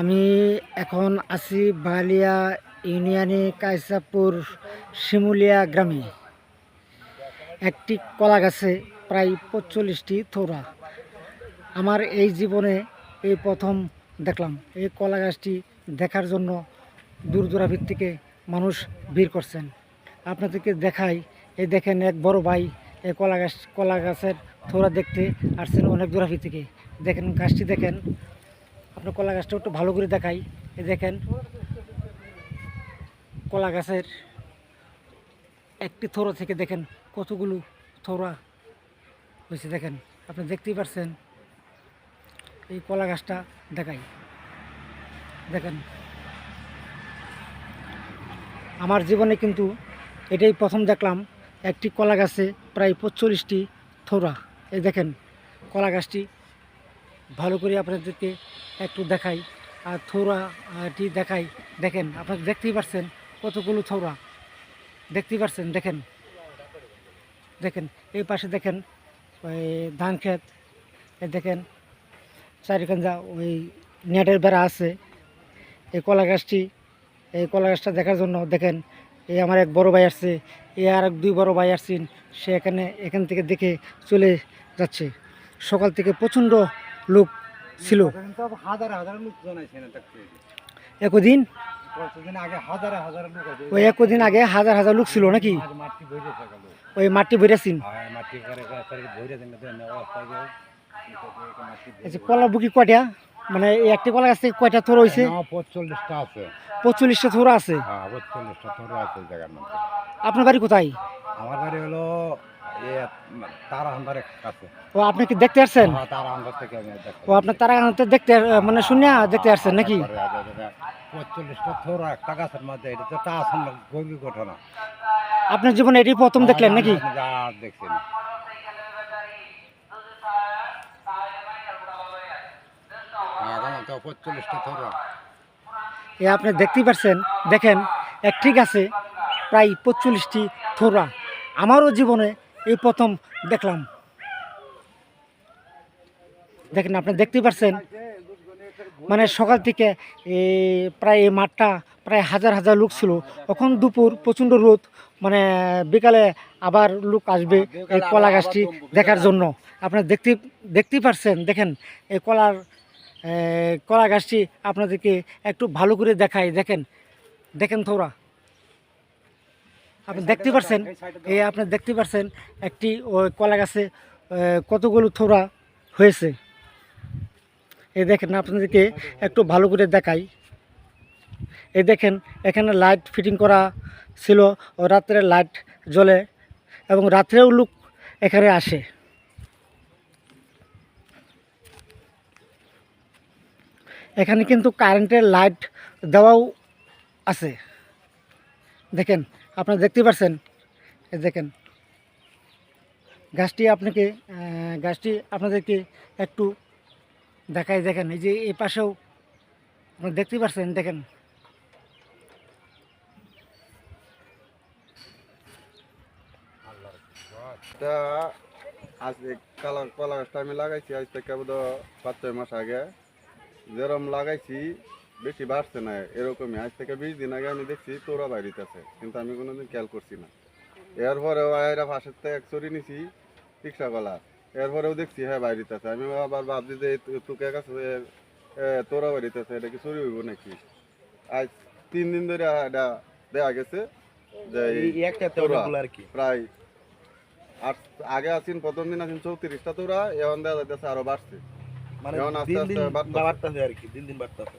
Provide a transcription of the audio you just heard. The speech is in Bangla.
আমি এখন আছি বালিয়া ইউনিয়নে কাইসাপুর শিমুলিয়া গ্রামে। একটি কলা গাছে প্রায় পঁচল্লিশটি থোড়া। আমার এই জীবনে এই প্রথম দেখলাম। এই কলা গাছটি দেখার জন্য দূর দূরাভির থেকে মানুষ ভিড় করছেন। আপনাদেরকে দেখাই। এই দেখেন এক বড় ভাই এই কলা গাছ কলা গাছের থোড়া দেখতে আসছেন অনেক দূরাভি থেকে দেখেন গাছটি দেখেন। আপনার কলা গাছটা একটু ভালো করে দেখাই। এই দেখেন, কলা গাছের একটি থোড়া থেকে দেখেন কতগুলো থোড়া হয়েছে। দেখেন, আপনি দেখতেই পারছেন এই কলা গাছটা দেখাই। দেখেন, আমার জীবনে কিন্তু এটাই প্রথম দেখলাম, একটি কলা গাছে প্রায় পঁচল্লিশটি থোড়া। এই দেখেন, কলা গাছটি ভালো করে আপনাদেরকে একটু দেখাই। আর থোড়াটি দেখাই। দেখেন, আপনারা দেখতেই পারছেন কতগুলো থোড়া দেখতেই পারছেন, দেখেন। দেখেন, এই পাশে দেখেন, ওই ধান ক্ষেত দেখেন চারিখানজা ওই নেটের বেড়া আছে, এই কলা গাছটি, এই কলা গাছটা দেখার জন্য দেখেন, এই আমার এক বড় ভাই আসছে এ আর এক দুই বড় ভাই আসছেন, সে এখানে, এখান থেকে দেখে চলে যাচ্ছে। সকাল থেকে প্রচণ্ড লোক ছিল। একদিন আগে হাজার হাজার ওই একদিন আগে হাজার হাজার লোক ছিল নাকি? ওই মাটি বেড়েছেন হ্যাঁ মাটি করে করে বইরে দেন না অবস্থা গেল আচ্ছা কলা বুকি কয়টা? মানে একটি কলা গাছ থেকে কয়টা থোর হয়েছে পঁচল্লিশটা আছে পঁচল্লিশটা থোর আছে। হ্যাঁ পঁচল্লিশটা আছে জায়গার মধ্যে। আপনার বাড়ি কোথায়? আমার বাড়ি হলো তারা আন্ধারের কাছে ও আপনি কি দেখতে আসছেন? হ্যাঁ তারা আন্ধার থেকে আমি ও আপনার তারা দেখতে মানে শুনিয়া দেখতে আসছেন নাকি? থোর একটা গাছের মধ্যে এটা তো একটা আসন্ন গভীর ঘটনা। আপনার জীবনে এটি প্রথম দেখলেন নাকি? আর দেখছি না। এখন তো এ আপনি দেখতেই পারছেন দেখেন একটি গাছে প্রায় পঁচল্লিশটি থোরা আমারও জীবনে এই প্রথম দেখলাম। দেখেন, আপনি দেখতেই পারছেন মানে সকাল থেকে প্রায় এই মাঠটা প্রায় হাজার হাজার লোক ছিল। এখন দুপুর প্রচণ্ড রোদ মানে বিকালে আবার লোক আসবে এই কলা গাছটি দেখার জন্য। আপনারা দেখতে, দেখতেই পারছেন, দেখেন, এই কলার কলা গাছটি আপনাদেরকে একটু ভালো করে দেখাই। দেখেন দেখেন থোড়া আপনি দেখতে পারছেন এই আপনি দেখতে পারছেন একটি কলা গাছে কতগুলো থোড়া হয়েছে। এই দেখেন আপনাদেরকে একটু ভালো করে দেখাই। এই দেখেন, এখানে লাইট ফিটিং করা ছিল রাত্রে লাইট জ্বলে এবং রাত্রেও লোক এখানে আসে। এখানে কিন্তু কারেন্টের লাইট দেওয়াও আছে। দেখেন আপনারা দেখতে পাচ্ছেন দেখেন। গাছটি আপনাকে গাছটি আপনাদেরকে একটু দেখাই, দেখেন। এই যে এই পাশেও আপনারা দেখতে পাচ্ছেন দেখেন। তা আজ এই কালা কলা আমি লাগাইছি আজ থেকে বোধ পাঁচ ছয় মাস আগে। যেরকম লাগাইছি বেশি বাড়ছে না এরকমই। আজ থেকে বিশ দিন আগে আমি দেখছি তোরা বাইরিতেছে কিন্তু আমি কোনোদিন খেয়াল করছি না। এরপরেও এরা পাশের থেকে এক চুরি নিছি রিক্সা কলা এরপরেও দেখছি হ্যাঁ বাইরিতেছে। আমি আবার ভাবছি যে তুকে কাছে তোরা বাইরিতেছে এটা কি চুরি হইব নাকি? আজ তিন দিন ধরে এটা দেয়া গেছে যে প্রায় আর আগে আছেন প্রথম দিন আছেন চৌত্রিশটা তোরা এখন দেখা যাচ্ছে আরও বাড়ছে। মানে দিন দিন বাড়তেছে। বাড়তেছে আর কি দিন দিন বাড়তেছে।